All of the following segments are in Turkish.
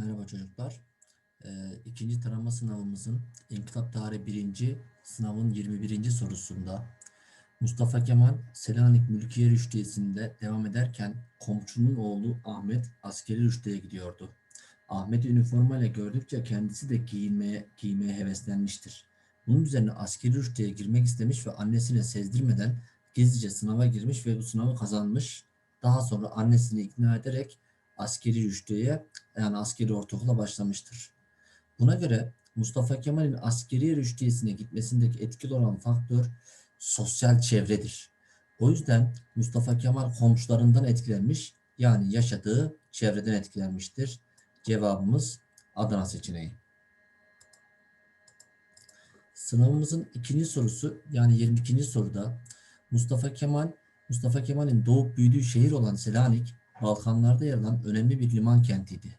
Merhaba çocuklar. Ee, ikinci tarama sınavımızın İnkılap Tarihi 1. sınavın 21. sorusunda Mustafa Kemal Selanik Mülkiye Rüştiyesi'nde devam ederken komşunun oğlu Ahmet askeri rüşteye gidiyordu. Ahmet üniformayla gördükçe kendisi de giyinmeye, giymeye heveslenmiştir. Bunun üzerine askeri rüşteye girmek istemiş ve annesine sezdirmeden gizlice sınava girmiş ve bu sınavı kazanmış. Daha sonra annesini ikna ederek askeri rüştiyeye yani askeri ortaokula başlamıştır. Buna göre Mustafa Kemal'in askeri rüştiyesine gitmesindeki etkili olan faktör sosyal çevredir. O yüzden Mustafa Kemal komşularından etkilenmiş yani yaşadığı çevreden etkilenmiştir. Cevabımız Adana seçeneği. Sınavımızın ikinci sorusu yani 22. soruda Mustafa Kemal Mustafa Kemal'in doğup büyüdüğü şehir olan Selanik Balkanlarda yer alan önemli bir liman kentiydi.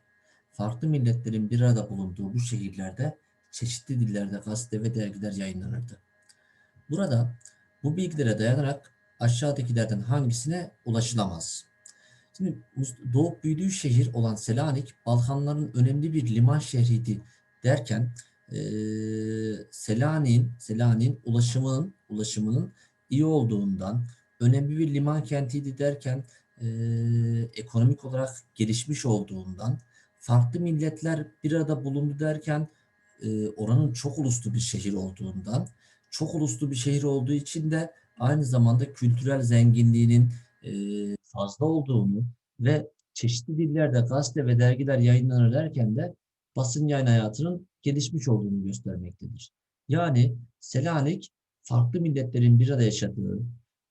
Farklı milletlerin bir arada bulunduğu bu şehirlerde çeşitli dillerde gazete ve dergiler yayınlanırdı. Burada bu bilgilere dayanarak aşağıdakilerden hangisine ulaşılamaz? Şimdi doğup büyüdüğü şehir olan Selanik, Balkanların önemli bir liman şehriydi derken e, Selanik'in Selanik'in ulaşımının ulaşımının iyi olduğundan önemli bir liman kentiydi derken e, ekonomik olarak gelişmiş olduğundan farklı milletler bir arada bulundu derken e, oranın çok uluslu bir şehir olduğundan çok uluslu bir şehir olduğu için de aynı zamanda kültürel zenginliğinin e, fazla olduğunu ve çeşitli dillerde gazete ve dergiler yayınlanır derken de basın yayın hayatının gelişmiş olduğunu göstermektedir. Yani Selanik farklı milletlerin bir arada yaşadığı,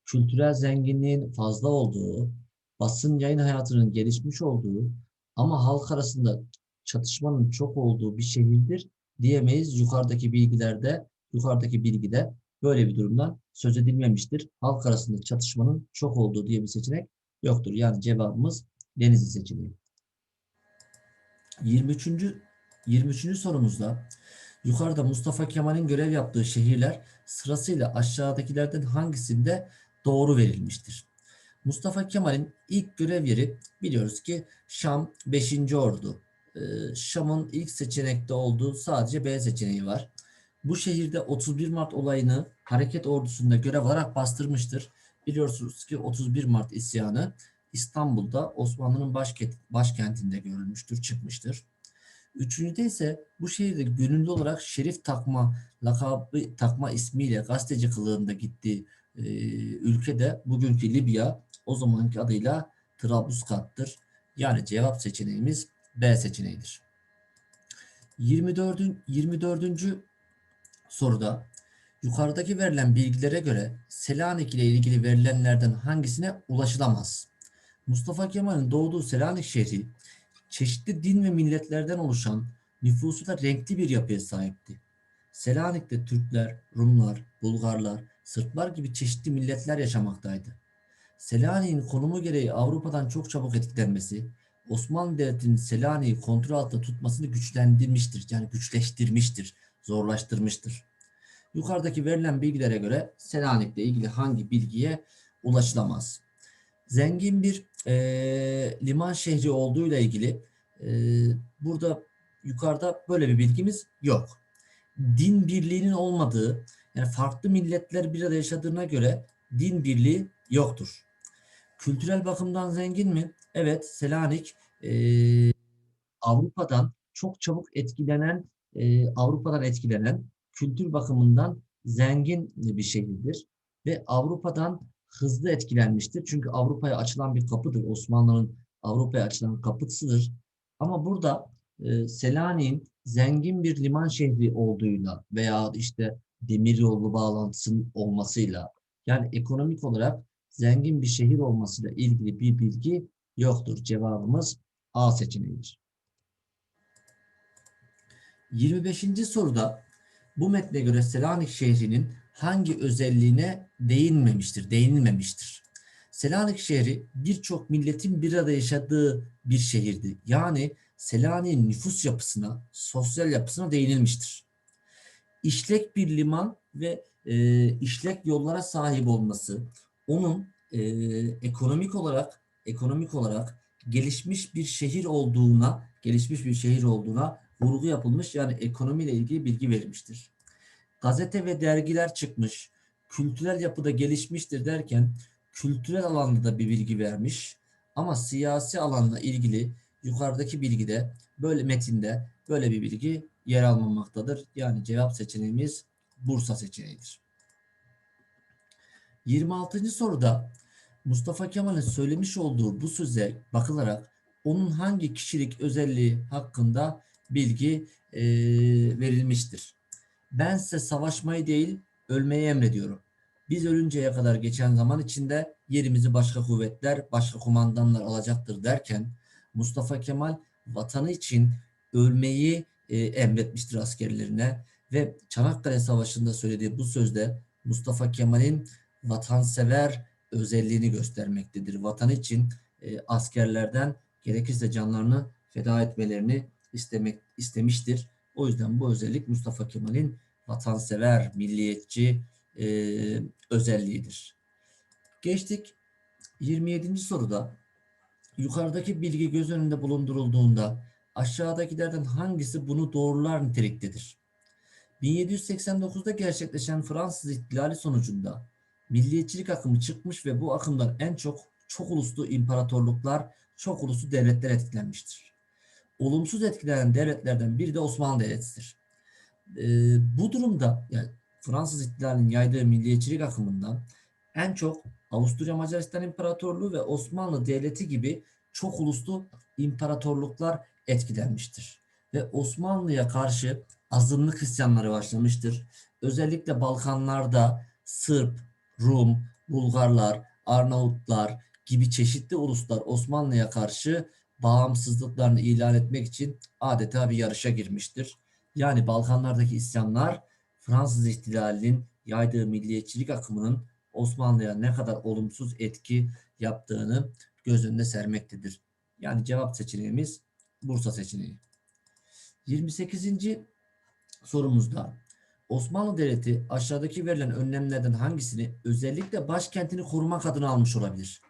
kültürel zenginliğin fazla olduğu, basın yayın hayatının gelişmiş olduğu ama halk arasında çatışmanın çok olduğu bir şehirdir diyemeyiz. Yukarıdaki bilgilerde, yukarıdaki bilgide böyle bir durumdan söz edilmemiştir. Halk arasında çatışmanın çok olduğu diye bir seçenek yoktur. Yani cevabımız Denizli seçeneği. 23. 23. sorumuzda yukarıda Mustafa Kemal'in görev yaptığı şehirler sırasıyla aşağıdakilerden hangisinde doğru verilmiştir? Mustafa Kemal'in ilk görev yeri biliyoruz ki Şam 5. Ordu. Ee, Şam'ın ilk seçenekte olduğu sadece B seçeneği var. Bu şehirde 31 Mart olayını hareket ordusunda görev alarak bastırmıştır. Biliyorsunuz ki 31 Mart isyanı İstanbul'da Osmanlı'nın başkentinde görülmüştür, çıkmıştır. Üçüncüde ise bu şehirde gönüllü olarak Şerif Takma lakabı takma ismiyle gazeteci kılığında gittiği e, ülkede bugünkü Libya o zamanki adıyla Trablusgarp'tır. Yani cevap seçeneğimiz B seçeneğidir. 24. 24. soruda yukarıdaki verilen bilgilere göre Selanik ile ilgili verilenlerden hangisine ulaşılamaz? Mustafa Kemal'in doğduğu Selanik şehri çeşitli din ve milletlerden oluşan nüfusu da renkli bir yapıya sahipti. Selanik'te Türkler, Rumlar, Bulgarlar, Sırplar gibi çeşitli milletler yaşamaktaydı. Selanik'in konumu gereği Avrupa'dan çok çabuk etkilenmesi, Osmanlı Devleti'nin Selanik'i kontrol altında tutmasını güçlendirmiştir. Yani güçleştirmiştir, zorlaştırmıştır. Yukarıdaki verilen bilgilere göre Selanik'le ilgili hangi bilgiye ulaşılamaz? Zengin bir e, liman şehri olduğuyla ilgili e, burada yukarıda böyle bir bilgimiz yok. Din birliğinin olmadığı, yani farklı milletler bir arada yaşadığına göre din birliği yoktur. Kültürel bakımdan zengin mi? Evet, Selanik e, Avrupa'dan çok çabuk etkilenen, e, Avrupa'dan etkilenen kültür bakımından zengin bir şehirdir. Ve Avrupa'dan hızlı etkilenmiştir. Çünkü Avrupa'ya açılan bir kapıdır. Osmanlı'nın Avrupa'ya açılan kapısıdır. Ama burada e, Selanik'in zengin bir liman şehri olduğuyla veya işte demiryolu bağlantısının olmasıyla yani ekonomik olarak zengin bir şehir olmasıyla ilgili bir bilgi yoktur. Cevabımız A seçeneğidir. 25. soruda bu metne göre Selanik şehrinin hangi özelliğine değinmemiştir, değinilmemiştir. Selanik şehri birçok milletin bir arada yaşadığı bir şehirdi. Yani Selanik'in nüfus yapısına, sosyal yapısına değinilmiştir. İşlek bir liman ve e, işlek yollara sahip olması, onun e, ekonomik olarak ekonomik olarak gelişmiş bir şehir olduğuna, gelişmiş bir şehir olduğuna vurgu yapılmış yani ekonomiyle ilgili bilgi verilmiştir. Gazete ve dergiler çıkmış, kültürel yapıda gelişmiştir derken kültürel alanda da bir bilgi vermiş ama siyasi alanla ilgili yukarıdaki bilgide böyle metinde böyle bir bilgi yer almamaktadır. Yani cevap seçeneğimiz Bursa seçeneğidir. 26. soruda Mustafa Kemal'in söylemiş olduğu bu söze bakılarak onun hangi kişilik özelliği hakkında bilgi e, verilmiştir. Ben size savaşmayı değil ölmeyi emrediyorum. Biz ölünceye kadar geçen zaman içinde yerimizi başka kuvvetler, başka kumandanlar alacaktır derken Mustafa Kemal vatanı için ölmeyi e, emretmiştir askerlerine ve Çanakkale Savaşı'nda söylediği bu sözde Mustafa Kemal'in vatansever özelliğini göstermektedir. Vatan için e, askerlerden gerekirse canlarını feda etmelerini istemek istemiştir. O yüzden bu özellik Mustafa Kemal'in vatansever, milliyetçi e, özelliğidir. Geçtik 27. soruda yukarıdaki bilgi göz önünde bulundurulduğunda aşağıdakilerden hangisi bunu doğrular niteliktedir? 1789'da gerçekleşen Fransız ihtilali sonucunda milliyetçilik akımı çıkmış ve bu akımdan en çok çok uluslu imparatorluklar, çok uluslu devletler etkilenmiştir. Olumsuz etkilenen devletlerden biri de Osmanlı Devleti'dir. Ee, bu durumda yani Fransız ihtilalinin yaydığı milliyetçilik akımından en çok Avusturya Macaristan İmparatorluğu ve Osmanlı Devleti gibi çok uluslu imparatorluklar etkilenmiştir. Ve Osmanlı'ya karşı azınlık isyanları başlamıştır. Özellikle Balkanlarda Sırp, Rum, Bulgarlar, Arnavutlar gibi çeşitli uluslar Osmanlı'ya karşı bağımsızlıklarını ilan etmek için adeta bir yarışa girmiştir. Yani Balkanlardaki isyanlar Fransız ihtilalinin yaydığı milliyetçilik akımının Osmanlı'ya ne kadar olumsuz etki yaptığını göz önüne sermektedir. Yani cevap seçeneğimiz Bursa seçeneği. 28. sorumuzda Osmanlı Devleti aşağıdaki verilen önlemlerden hangisini özellikle başkentini korumak adına almış olabilir?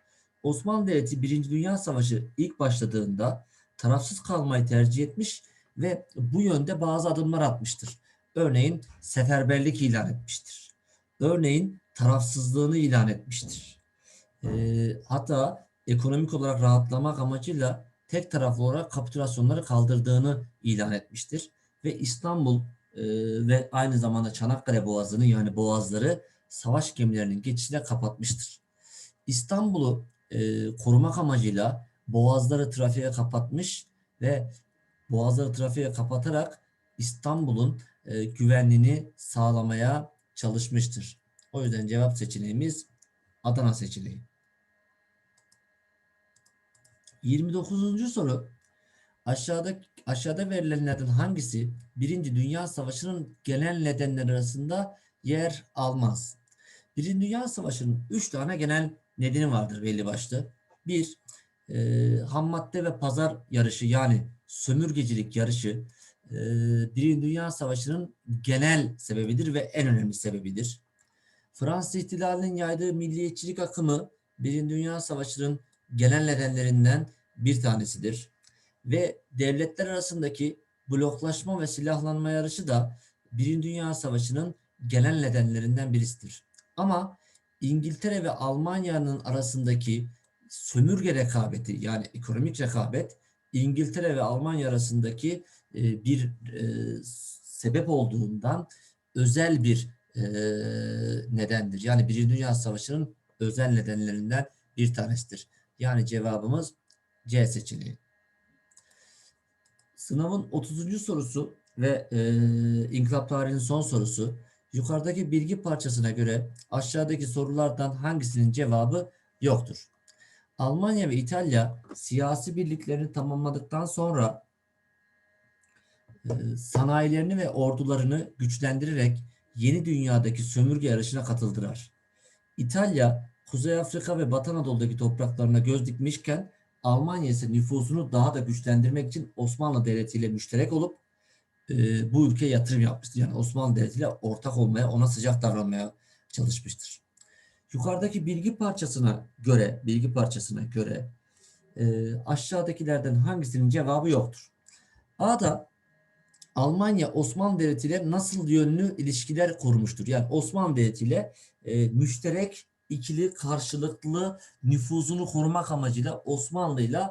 Osmanlı Devleti 1. Dünya Savaşı ilk başladığında tarafsız kalmayı tercih etmiş ve bu yönde bazı adımlar atmıştır. Örneğin seferberlik ilan etmiştir. Örneğin tarafsızlığını ilan etmiştir. E, hatta ekonomik olarak rahatlamak amacıyla tek taraflı olarak kapitülasyonları kaldırdığını ilan etmiştir. Ve İstanbul e, ve aynı zamanda Çanakkale Boğazı'nı yani boğazları savaş gemilerinin geçişine kapatmıştır. İstanbul'u e, korumak amacıyla boğazları trafiğe kapatmış ve boğazları trafiğe kapatarak İstanbul'un e, güvenliğini sağlamaya çalışmıştır. O yüzden cevap seçeneğimiz Adana seçeneği. 29. soru aşağıda aşağıda verilenlerden hangisi Birinci Dünya Savaşı'nın genel nedenleri arasında yer almaz? Birinci Dünya Savaşı'nın üç tane genel nedeni vardır belli başlı. Bir, e, ham madde ve pazar yarışı yani sömürgecilik yarışı e, Birinci Dünya Savaşı'nın genel sebebidir ve en önemli sebebidir. Fransız ihtilalinin yaydığı milliyetçilik akımı Birinci Dünya Savaşı'nın genel nedenlerinden bir tanesidir. Ve devletler arasındaki bloklaşma ve silahlanma yarışı da Birinci Dünya Savaşı'nın genel nedenlerinden birisidir. Ama İngiltere ve Almanya'nın arasındaki sömürge rekabeti yani ekonomik rekabet İngiltere ve Almanya arasındaki e, bir e, sebep olduğundan özel bir e, nedendir. Yani Birinci Dünya Savaşı'nın özel nedenlerinden bir tanesidir. Yani cevabımız C seçeneği. Sınavın 30. sorusu ve e, inkılap tarihinin son sorusu. Yukarıdaki bilgi parçasına göre aşağıdaki sorulardan hangisinin cevabı yoktur? Almanya ve İtalya siyasi birliklerini tamamladıktan sonra e, sanayilerini ve ordularını güçlendirerek yeni dünyadaki sömürge yarışına katıldılar. İtalya, Kuzey Afrika ve Batı Anadolu'daki topraklarına göz dikmişken Almanya ise nüfusunu daha da güçlendirmek için Osmanlı Devleti ile müşterek olup e, bu ülkeye yatırım yapmıştır. Yani Osmanlı Devleti ile ortak olmaya, ona sıcak davranmaya çalışmıştır. Yukarıdaki bilgi parçasına göre, bilgi parçasına göre e, aşağıdakilerden hangisinin cevabı yoktur? A'da Almanya Osmanlı Devleti ile nasıl yönlü ilişkiler kurmuştur? Yani Osmanlı Devleti ile e, müşterek ikili karşılıklı nüfuzunu korumak amacıyla Osmanlı ile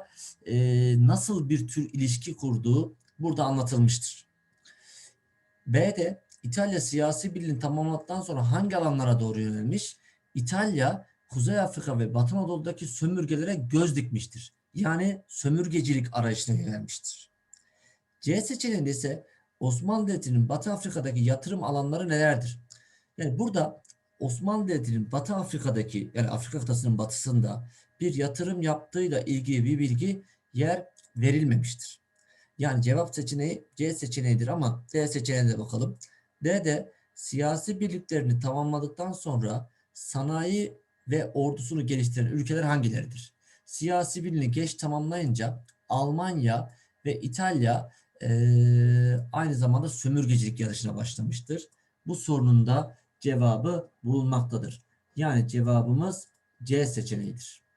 nasıl bir tür ilişki kurduğu burada anlatılmıştır. B'de İtalya siyasi birliğini tamamladıktan sonra hangi alanlara doğru yönelmiş? İtalya Kuzey Afrika ve Batı Anadolu'daki sömürgelere göz dikmiştir. Yani sömürgecilik arayışına yönelmiştir. C seçeneğinde ise Osmanlı Devleti'nin Batı Afrika'daki yatırım alanları nelerdir? Yani burada Osmanlı Devleti'nin Batı Afrika'daki yani Afrika kıtasının batısında bir yatırım yaptığıyla ilgili bir bilgi yer verilmemiştir. Yani cevap seçeneği C seçeneğidir ama D seçeneğine de bakalım. D'de siyasi birliklerini tamamladıktan sonra sanayi ve ordusunu geliştiren ülkeler hangileridir? Siyasi birliğini geç tamamlayınca Almanya ve İtalya eee, aynı zamanda sömürgecilik yarışına başlamıştır. Bu sorunun da cevabı bulunmaktadır. Yani cevabımız C seçeneğidir.